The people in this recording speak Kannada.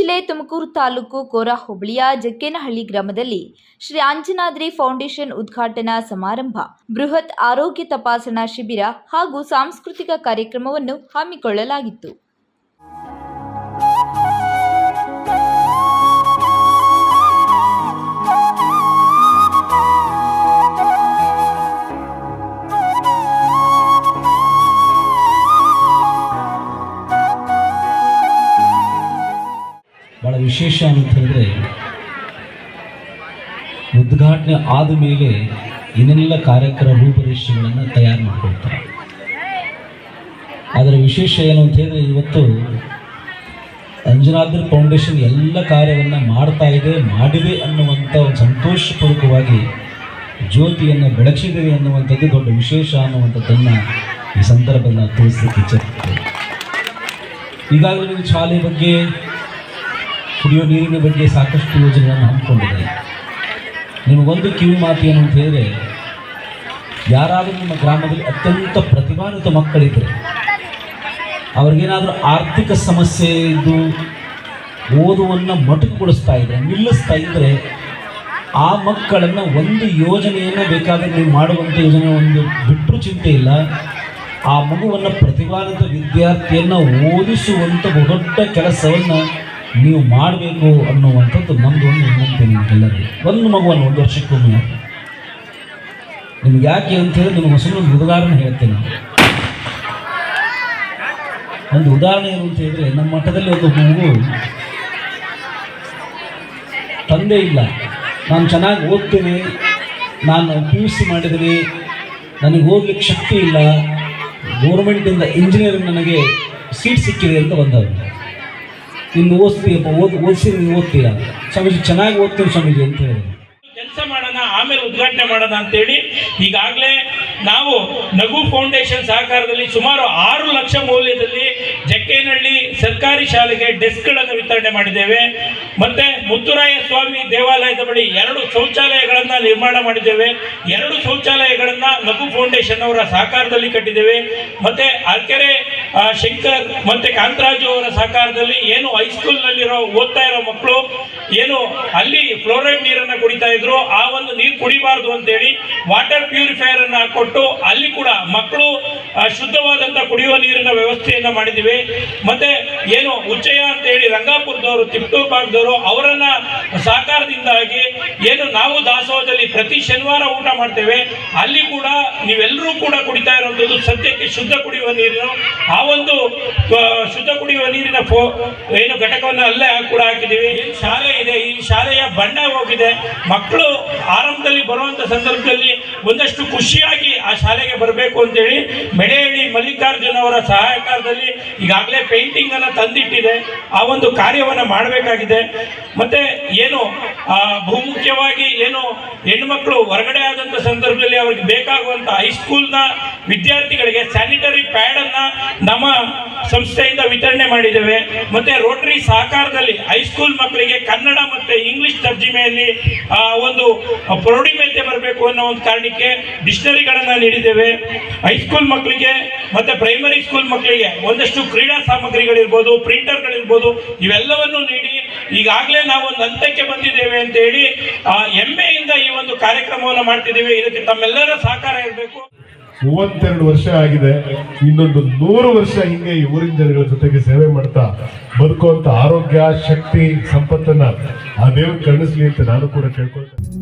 ಜಿಲ್ಲೆ ತುಮಕೂರು ತಾಲೂಕು ಕೋರ ಹೋಬಳಿಯ ಜಕ್ಕೇನಹಳ್ಳಿ ಗ್ರಾಮದಲ್ಲಿ ಶ್ರೀ ಅಂಜನಾದ್ರಿ ಫೌಂಡೇಶನ್ ಉದ್ಘಾಟನಾ ಸಮಾರಂಭ, ಬೃಹತ್ ಆರೋಗ್ಯ ತಪಾಸಣಾ ಶಿಬಿರ ಹಾಗೂ ಸಾಂಸ್ಕೃತಿಕ ಕಾರ್ಯಕ್ರಮವನ್ನು ಹಮ್ಮಿಕೊಳ್ಳಲಾಗಿತ್ತು. ವಿಶೇಷ ಅಂತಂದರೆ ಉದ್ಘಾಟನೆ ಆದ ಮೇಲೆ ಏನೆಲ್ಲ ಕಾರ್ಯಕ್ರಮ ರೂಪರೇಷೆಗಳನ್ನು ತಯಾರು ಮಾಡಿಕೊಳ್ತಾರೆ. ಅದರ ವಿಶೇಷ ಏನು ಅಂತ ಹೇಳಿದ್ರೆ, ಇವತ್ತು ಅಂಜನಾದ್ರಿ ಫೌಂಡೇಶನ್ ಎಲ್ಲ ಕಾರ್ಯವನ್ನು ಮಾಡ್ತಾ ಇದೆ, ಮಾಡಿದೆ ಅನ್ನುವಂಥ ಒಂದು ಸಂತೋಷಪೂರ್ವಕವಾಗಿ ಜ್ಯೋತಿಯನ್ನು ಬೆಳಗಿಸಿದೆ ಅನ್ನುವಂಥದ್ದು ದೊಡ್ಡ ವಿಶೇಷ ಅನ್ನುವಂಥದ್ದನ್ನು ಈ ಸಂದರ್ಭದಲ್ಲಿ ತಿಳಿಸ್ಲಿಕ್ಕೆ ಇಚ್ಛೆ ಈಗಾಗಲೇ ಶಾಲೆ ಬಗ್ಗೆ ಕುಡಿಯೋ ನೀರಿನ ಬಗ್ಗೆ ಸಾಕಷ್ಟು ಯೋಜನೆಗಳನ್ನು ಹಮ್ಮಿಕೊಂಡಿದೆ ನಿಮಗೊಂದು ಕಿವಿ ಮಾತು ಏನು ಅಂತ ಹೇಳಿದ್ರೆ, ಯಾರಾದರೂ ನಿಮ್ಮ ಗ್ರಾಮದಲ್ಲಿ ಅತ್ಯಂತ ಪ್ರತಿಭಾನ್ವಿತ ಮಕ್ಕಳಿದ್ದರೆ ಅವ್ರಿಗೇನಾದರೂ ಆರ್ಥಿಕ ಸಮಸ್ಯೆ ಇದ್ದು ಓದುವನ್ನು ಮೊಟಕುಗೊಳಿಸ್ತಾ ಇದೆ ನಿಲ್ಲಿಸ್ತಾ ಇದ್ದರೆ ಆ ಮಕ್ಕಳನ್ನು ಒಂದು ಯೋಜನೆಯನ್ನು ಬೇಕಾದರೆ ನೀವು ಮಾಡುವಂಥ ಯೋಜನೆ ಒಂದು ಬಿಟ್ಟರು ಚಿಂತೆ ಇಲ್ಲ. ಆ ಮಗುವನ್ನು ಪ್ರತಿಭಾನ್ವಿತ ವಿದ್ಯಾರ್ಥಿಯನ್ನು ಓದಿಸುವಂಥ ದೊಡ್ಡ ಕೆಲಸವನ್ನು ನೀವು ಮಾಡಬೇಕು ಅನ್ನುವಂಥದ್ದು ನಮ್ಮದು ಒಂದು ವಿನಂತಿ ನಿಮಗೆಲ್ಲರಿಗೂ. ಒಂದು ಮಗುವನ್ನು ಒಂದು ವರ್ಷಕ್ಕೊಮ್ಮೆ. ನಿಮ್ಗೆ ಯಾಕೆ ಅಂತ ಹೇಳಿ ನಿಮಗೆ ಹೊಸ ಒಂದು ಉದಾಹರಣೆ ಹೇಳ್ತೇನೆ. ಒಂದು ಉದಾಹರಣೆ ಏನು ಅಂತ ಹೇಳಿದ್ರೆ, ನಮ್ಮ ಮಠದಲ್ಲಿ ಒಂದು ಮಗು ತಂದೆ ಇಲ್ಲ. ನಾನು ಚೆನ್ನಾಗಿ ಓದ್ತೀನಿ. ನಾನು ಪಿ ಯು ಸಿ ಮಾಡಿದ್ದೀನಿ. ನನಗೆ ಓದ್ಲಿಕ್ಕೆ ಶಕ್ತಿ ಇಲ್ಲ. ಗೌರ್ಮೆಂಟಿಂದ ಇಂಜಿನಿಯರಿಂಗ್ ನನಗೆ ಸೀಟ್ ಸಿಕ್ಕಿದೆ ಅಂತ ಬಂದವರು ಇನ್ನು ಓದ್ತೀಯಪ್ಪ ಓದ್ ಓದಿಸಿ ನೀನು ಓದ್ತೀಯ? ಸ್ವಾಮೀಜಿ, ಚೆನ್ನಾಗಿ ಓದ್ತೀನಿ ಸ್ವಾಮೀಜಿ ಅಂತ ಹೇಳಿದ್ರು ಕೆಲಸ ಮಾಡೋಣ, ಆಮೇಲೆ ಉದ್ಘಾಟನೆ ಮಾಡೋಣ ಅಂತೇಳಿ ಈಗಾಗಲೇ ನಾವು ನಗು ಫೌಂಡೇಶನ್ ಸಹಕಾರದಲ್ಲಿ ಸುಮಾರು ಆರು ಲಕ್ಷ ಮೌಲ್ಯದಲ್ಲಿ ಜಕ್ಕೇನಹಳ್ಳಿ ಸರ್ಕಾರಿ ಶಾಲೆಗೆ ಡೆಸ್ಕ್ಗಳನ್ನು ವಿತರಣೆ ಮಾಡಿದ್ದೇವೆ. ಮತ್ತೆ ಮುತ್ತುರಾಯ ಸ್ವಾಮಿ ದೇವಾಲಯದ ಬಳಿ ಎರಡು ಶೌಚಾಲಯಗಳನ್ನು ನಿರ್ಮಾಣ ಮಾಡಿದ್ದೇವೆ. ಎರಡು ಶೌಚಾಲಯಗಳನ್ನು ನಗು ಫೌಂಡೇಶನ್ ಅವರ ಸಹಕಾರದಲ್ಲಿ ಕಟ್ಟಿದ್ದೇವೆ. ಮತ್ತೆ ಅರ್ಕೆರೆ ಶಂಕರ್ ಮತ್ತೆ ಕಾಂತರಾಜು ಅವರ ಸಹಕಾರದಲ್ಲಿ ಏನು ಹೈಸ್ಕೂಲ್ನಲ್ಲಿರೋ ಓದ್ತಾ ಇರೋ ಮಕ್ಕಳು, ಏನು ಅಲ್ಲಿ ಫ್ಲೋರೈಡ್ ನೀರನ್ನು ಕುಡಿತಾ ಇದ್ರು, ಆ ಒಂದು ನೀರು ಕುಡಿಬಾರ್ದು ಅಂತೇಳಿ ವಾಟರ್ ಪ್ಯೂರಿಫೈಯರ್ ಅನ್ನು ಕೊಟ್ಟು ಅಲ್ಲಿ ಕೂಡ ಮಕ್ಕಳು ಶುದ್ಧವಾದಂಥ ಕುಡಿಯುವ ನೀರಿನ ವ್ಯವಸ್ಥೆಯನ್ನು ಮಾಡಿದ್ದೀವಿ ಮತ್ತೆ ಏನು ಉಚ್ಚಯ ಅಂತ ಹೇಳಿ ರಂಗಾಪುರದವರು ತಿಪ್ಟೂರ್ ಭಾಗದವರು ಅವರನ್ನ ಸಹಕಾರದಿಂದಾಗಿ ಏನು ನಾವು ದಾಸೋಹದಲ್ಲಿ ಪ್ರತಿ ಶನಿವಾರ ಊಟ ಮಾಡ್ತೇವೆ. ಅಲ್ಲಿ ಕೂಡ ನೀವೆಲ್ಲರೂ ಕೂಡ ಕುಡಿತಾ ಇರುವಂಥದ್ದು ಸದ್ಯಕ್ಕೆ ಶುದ್ಧ ಕುಡಿಯುವ ನೀರಿನ ಆ ಒಂದು ಶುದ್ಧ ಕುಡಿಯುವ ನೀರಿನ ಫೋ, ಏನು ಘಟಕವನ್ನು ಅಲ್ಲೇ ಕೂಡ ಹಾಕಿದ್ದೀವಿ. ಏನು ಶಾಲೆ ಇದೆ, ಈ ಶಾಲೆಯ ಬಣ್ಣ ಹೋಗಿದೆ. ಮಕ್ಕಳು ಆರಂಭದಲ್ಲಿ ಬರುವಂತ ಸಂದರ್ಭದಲ್ಲಿ ಒಂದಷ್ಟು ಖುಷಿಯಾಗಿ ಆ ಶಾಲೆಗೆ ಬರಬೇಕು ಅಂತೇಳಿ ಮೆಳೆಹಳ್ಳಿ ಮಲ್ಲಿಕಾರ್ಜುನ್ ಅವರ ಸಹಕಾರದಲ್ಲಿ ಈಗಾಗಲೇ ಪೇಂಟಿಂಗ್ ಅನ್ನ ತಂದಿಟ್ಟಿದೆ. ಆ ಒಂದು ಕಾರ್ಯವನ್ನು ಮಾಡಬೇಕಾಗಿದೆ. ಮತ್ತೆ ಏನು ಬಹುಮುಖ್ಯವಾಗಿ ಏನು ಹೆಣ್ಮಕ್ಳು ಹೊರಗಡೆ ಆದಂತ ಸಂದರ್ಭದಲ್ಲಿ ಅವ್ರಿಗೆ ಬೇಕಾಗುವಂತ ಹೈಸ್ಕೂಲ್ನ ವಿದ್ಯಾರ್ಥಿಗಳಿಗೆ ಸ್ಯಾನಿಟರಿ ಪ್ಯಾಡ್ ಅನ್ನ ನಮ್ಮ ಸಂಸ್ಥೆಯಿಂದ ವಿತರಣೆ ಮಾಡಿದ್ದೇವೆ. ಮತ್ತೆ ರೋಟರಿ ಸಹಕಾರದಲ್ಲಿ ಹೈಸ್ಕೂಲ್ ಮಕ್ಕಳಿಗೆ ಕನ್ನಡ ಮತ್ತೆ ಇಂಗ್ಲಿಷ್ ತರ್ಜಿಮೆಯಲ್ಲಿ ಆ, ಒಂದು ಪ್ರೌಢಿಮೆತೆ ಬರಬೇಕು ಅನ್ನೋ ಒಂದು ಕಾರಣಕ್ಕೆ ಡಿಕ್ಷನರಿಗಳನ್ನ ನೀಡಿದ್ದೇವೆ. ಹೈಸ್ಕೂಲ್ ಮಕ್ಕಳಿಗೆ ಮತ್ತೆ ಪ್ರೈಮರಿ ಸ್ಕೂಲ್ ಮಕ್ಕಳಿಗೆ ಒಂದಷ್ಟು ಕ್ರೀಡಾ ಸಾಮಗ್ರಿಗಳಿರ್ಬೋದು ಪ್ರಿಂಟರ್ಗಳಿರ್ಬೋದು ಇವೆಲ್ಲವನ್ನು ನೀಡಿ ಈಗಾಗಲೇ ನಾವು ಒಂದು ಹಂತಕ್ಕೆ ಬಂದಿದ್ದೇವೆ ಅಂತ ಹೇಳಿ ಆ, ಹೆಮ್ಮೆಯಿಂದ ಈ ಒಂದು ಕಾರ್ಯಕ್ರಮವನ್ನು ಮಾಡ್ತಿದ್ದೀವಿ. ಇದಕ್ಕೆ ತಮ್ಮೆಲ್ಲರ ಸಹಕಾರ ಇರಬೇಕು. ಮೂವತ್ತೆರಡು ವರ್ಷ ಆಗಿದೆ. ಇನ್ನೊಂದು ನೂರು ವರ್ಷ ಹಿಂಗೆ ಈ ಊರಿನ ಜನಗಳ ಜೊತೆಗೆ ಸೇವೆ ಮಾಡ್ತಾ ಬದುಕುವಂತ ಆರೋಗ್ಯ ಶಕ್ತಿ ಸಂಪತ್ತನ್ನ ಆ ದೇವ್ರು ಕರುಣಿಸ್ಲಿ ಅಂತ ನಾನು ಕೂಡ ಕೇಳ್ಕೊಳ್ತೇನೆ.